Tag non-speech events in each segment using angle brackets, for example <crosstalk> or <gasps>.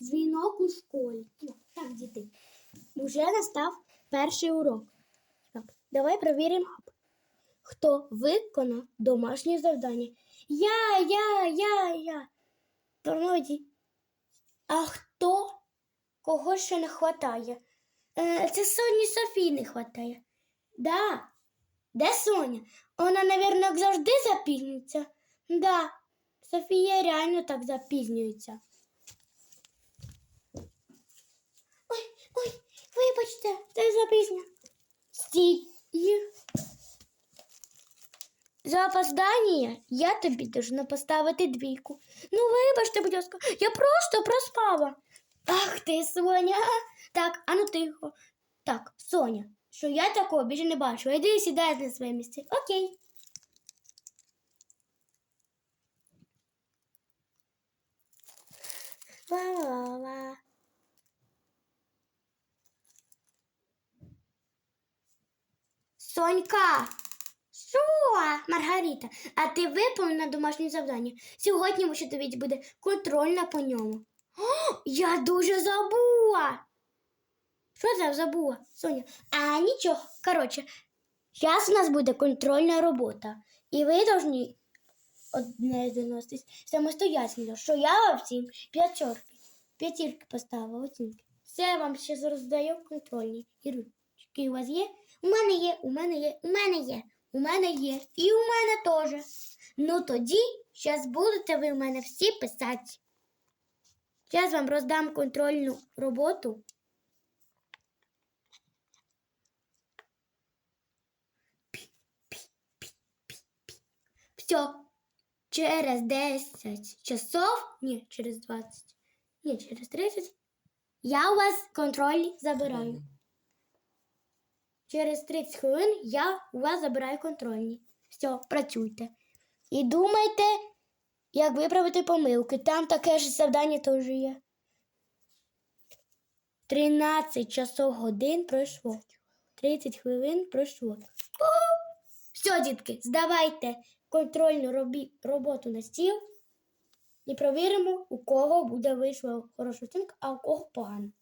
Дзвінок у школі. Ну, Так, діти. Уже настав перший урок. Так, давай перевіримо, хто виконав домашнє завдання. Я, я, я, я. Торноді. А хто? Кого ще не вистачає? Е, це Соні Софії не вистачає. Да. Де Соня? Вона, мабуть, завжди запізнюється. Да. Софія реально так запізнюється. Ой, вибачте, це запізня. Стій. За опоздання я тобі должна поставити двійку. Ну, вибачте, будь ласка, я просто проспала. Ах ти, Соня. Так, а ну тихо. Так, Соня, що я такого більше не бачу. Іди сідай на своє місце. Окей. Ла-ла-ла. Сонька. Що, Маргарита, а ти виповнена домашнє завдання. Сьогодні у тобі буде контрольна по ньому. О, я дуже забула. Що це забула, Соня? А нічого. Коротше, зараз у нас буде контрольна робота. І ви повинні одне доноситись самостоятельно, що я всім п'ятерки. П'ятірки поставила оцінки. Все вам ще роздаю контрольні. І ручки у вас є? У мене є, у мене є, у мене є, у мене є. І у мене теж. Ну тоді, зараз будете ви у мене всі писати. Зараз вам роздам контрольну роботу. Все. Через 10 часов, ні, через 20, ні, через 30, я у вас контроль забираю. Через 30 хвилин я у вас забираю контрольні. Все, працюйте. І думайте, як виправити помилки. Там таке ж завдання теж є. 13 часов годин пройшло. 30 хвилин пройшло. Все, дітки, здавайте контрольну робі... роботу на стіл і провіримо, у кого буде вийшла хороша оцінка, а у кого погано.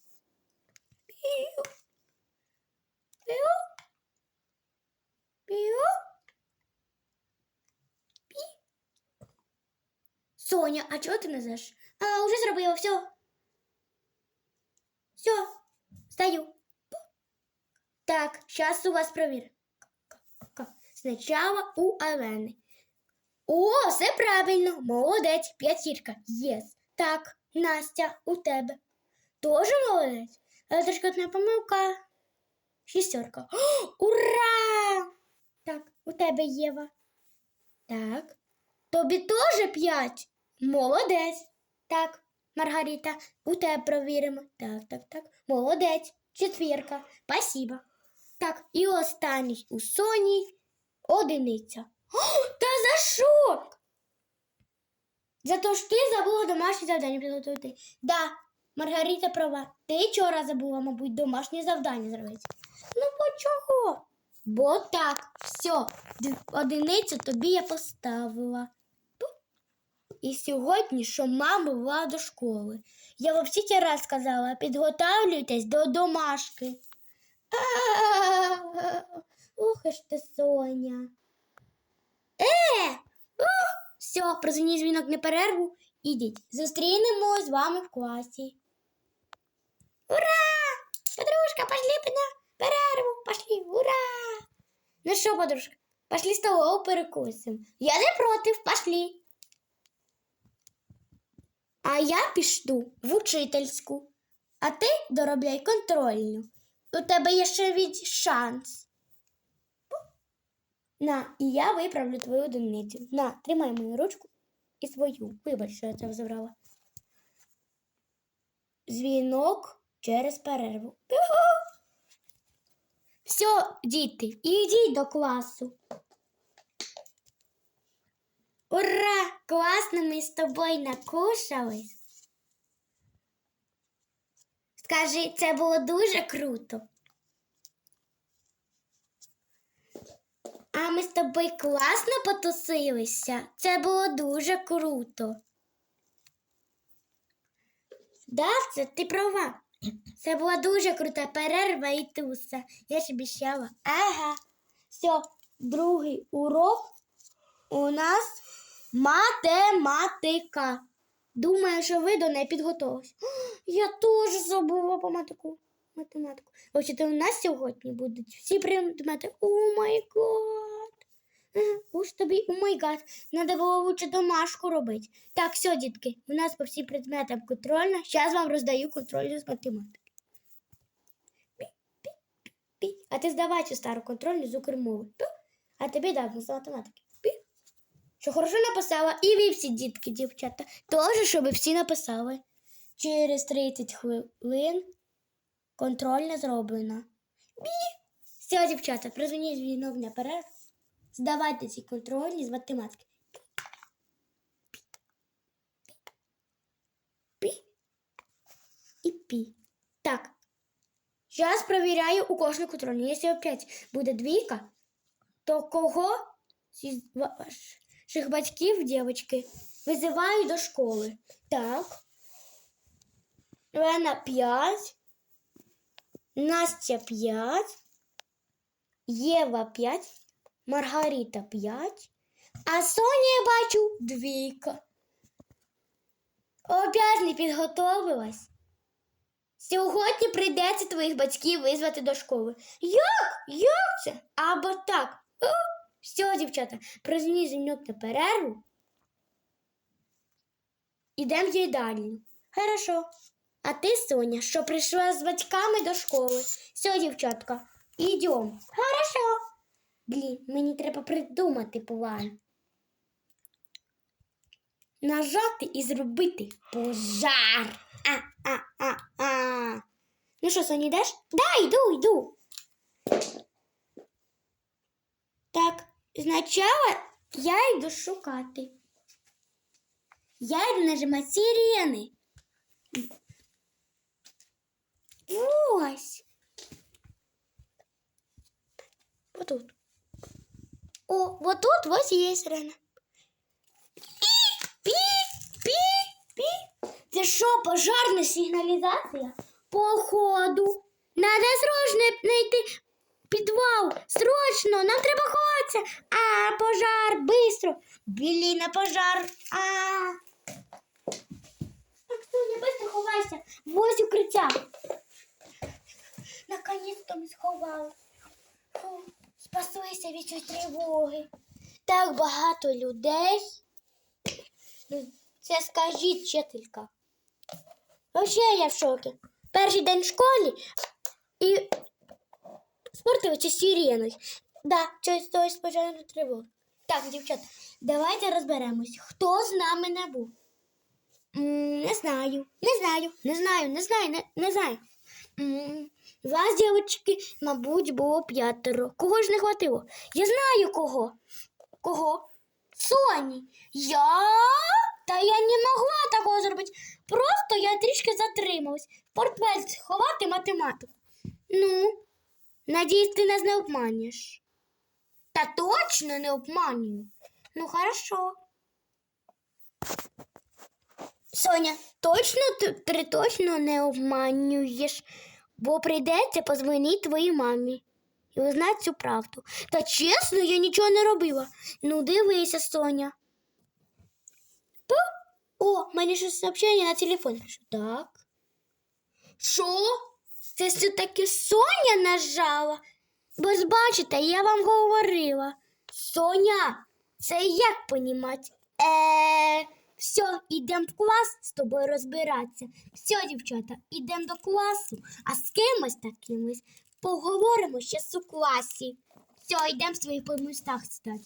Піу. Пі. Соня, а чого ти не? А, уже зробила, все. Все, стою. Так, сейчас у вас провір. Сначала у Олени. О, все правильно, молодець, п'ятірка. Єс. Так, Настя, у тебе. Тоже молодець. Але трошки одна помилка. Шістерка. <gasps> Ура! Так, у тебе Єва. Так. Тобі теж п'ять. Молодець. Так, Маргарита, у тебе провіримо. Так, так, так. Молодець. Четвірка. Спасибо. Так, і останній у Соні одиниця. О, та за що? За те, що ти забула домашнє завдання підготувати. Да, Маргарита права. Ти вчора забула, мабуть, домашнє завдання зробити. Ну, бо чого? Бо так, все, одиницю тобі я поставила. І сьогодні, що мама була до школи. Я вам всі раз сказала, підготовлюйтесь до домашки. Ух ж ти, Соня. Е! Все, прозвоніть дзвінок на перерву. Ідіть. Зустрінемо з вами в класі. Ура! Подружка, пошли на перерву. Пошли, ура! Ну що, подружка, пошли столову перекусимо. Я не против, пошли. А я пішлю в учительську, а ти доробляй контрольну. У тебе є ще від шанс. На, і я виправлю твою одиницю. На, тримай мою ручку і свою. Вибач, що я це забрала. Дзвінок через перерву. Все, діти, ідіть до класу. Ура! Класно ми з тобою накушались. Скажи, це було дуже круто. А ми з тобою класно потусилися. Це було дуже круто. Да, це ти права. Це була дуже крута перерва і туса. Я ж обіцяла. Ага. Все, другий урок у нас математика. Думаю, що ви до неї підготовились. <gasps> Я теж забула по матику. математику. Ось у нас сьогодні будуть всі предмети. О май гад. Уж тобі, о май гад, треба було лучше домашку робити. Так, все, дітки, у нас по всім предметам контрольна. Зараз вам роздаю контрольну з математики. А ти здавай цю стару контрольну з укрмови. А тобі дав з математики. Що хорошо написала. І ви всі дітки, дівчата. Теж, щоб всі написали. Через 30 хвилин контрольна зроблена. Бі. Все, дівчата, призвоніть дзвінок на перерву. Здавайте ці контрольні з математики. Пі. Так. Зараз провіряю у кожну контрольну. Якщо опять буде двійка, то кого зі ваших батьків, дівчатки, визиваю до школи. Так. Лена 5. Настя 5. Єва 5. Маргарита 5. А Соня я бачу двійка. Опять не підготовилась. Сьогодні прийдеться твоїх батьків визвати до школи. Як? Як це? Або так. О, все, дівчата, прозвоніть дзвінок на перерву. Ідемо в їдальню. Хорошо. А ти, Соня, що прийшла з батьками до школи. Все, дівчатка, ідемо. Хорошо. Блін, мені треба придумати план. Нажати і зробити пожар. А-а-а-а. Ну що, Соня, йдеш? Да, йду, йду. Так, спочатку я йду шукати. Я йду нажимати сирени. Ось. Вот тут. О, вот тут ось є сирена. Пі, пі, пі. Це що, пожарна сигналізація? Походу. Надо срочно знайти підвал. Срочно, нам треба ховатися. А, пожар, быстро. Біліна, пожар. А. Так, Соня, быстро ховайся. Возь укриття. Наконец-то ми сховали. Спаслися від цієї тривоги. Так багато людей. Ну, Це скажіть вчителька. Вообще я в шокі. Перший день в школі і спортивці сиреною. Да, щось той з пожежної тривоги. Так, дівчата, давайте розберемось, хто з нами не був. Не знаю, не знаю, не знаю, не знаю, не, не знаю. Вас, дівчатки, мабуть, було п'ятеро. Кого ж не хватило? Я знаю кого. Кого? Соні. Я? Та я не могла такого зробити. Просто я трішки затрималась. Портфель сховати математику. Ну, надіюсь, ти нас не обманюєш. Та точно не обманюю. Ну, хорошо. Соня, точно ти, точно не обманюєш, бо прийдеться позвонити твоїй мамі і узнати цю правду. Та чесно, я нічого не робила. Ну, дивися, Соня. Та? О, мені щось сообщення на телефон. Так. Що? Це все-таки Соня нажала? Бо ж бачите, я вам говорила. Соня, це як понімати? Е, все, ідемо в клас з тобою розбиратися. Все, дівчата, ідемо до класу, а з кимось такимось поговоримо ще у класі. Все, йдемо в своїх по містах стати.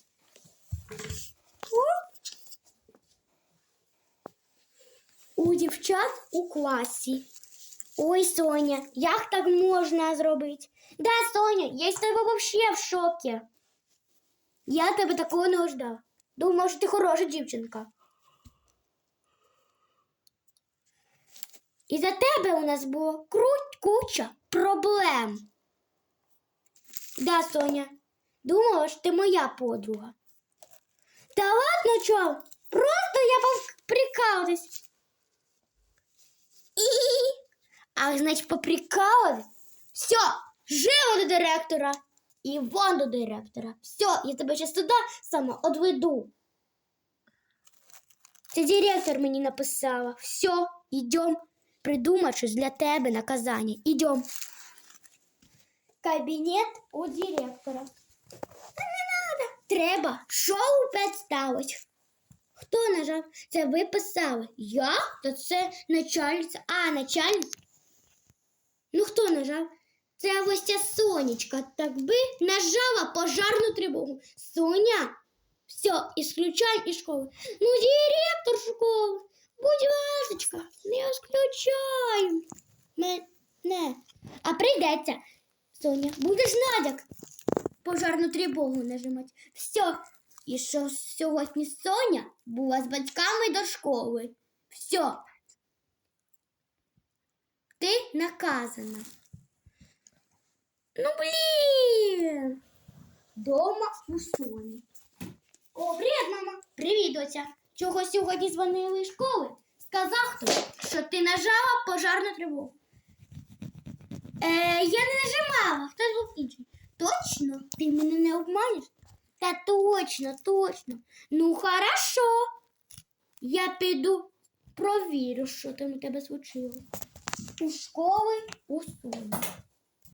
У дівчат у класі. Ой, Соня, як так можна зробити? Да, Соня, я з тебе вообще в шокі. Я тебе такого не ожидала. Думав, що ти хороша дівчинка. І за тебе у нас було круть куча проблем. Да, Соня, думала, що ти моя подруга. Та ладно, чого? Просто я прикалуюсь. А значить, поприкалывать. Все, живо до директора. І вон до директора. Все, я тебе зараз туди сама одведу. Це директор мені написала. Все, йдем. Придумать щось для тебе наказання. Ідем. Кабінет у директора. Та не надо. Треба шоу представить. Хто нажав? Це ви писали. Я? Та це начальниця. А, начальниця. Ну хто нажав? Це ось ця Сонечка. Так би нажала пожарну тривогу. Соня, все, исключай із школи. Ну, директор школи, будь ласочка, не исключай. Мене. А прийдеться. Соня, будеш надяк пожарну тривогу нажимати. Все. І що сьогодні Соня була з батьками до школи. Все. Ти наказана. Ну, блін. Дома у Соні. О, привіт, мама. Привіт, доця. Чого сьогодні дзвонили з школи? Сказав хтось, що ти нажала пожарну тривогу. Е, я не нажимала, хтось був інший. Точно? Ти мене не обманеш? Та точно, точно. Ну, хорошо. Я піду провірю, що там у тебе случилось. У школи у Соні.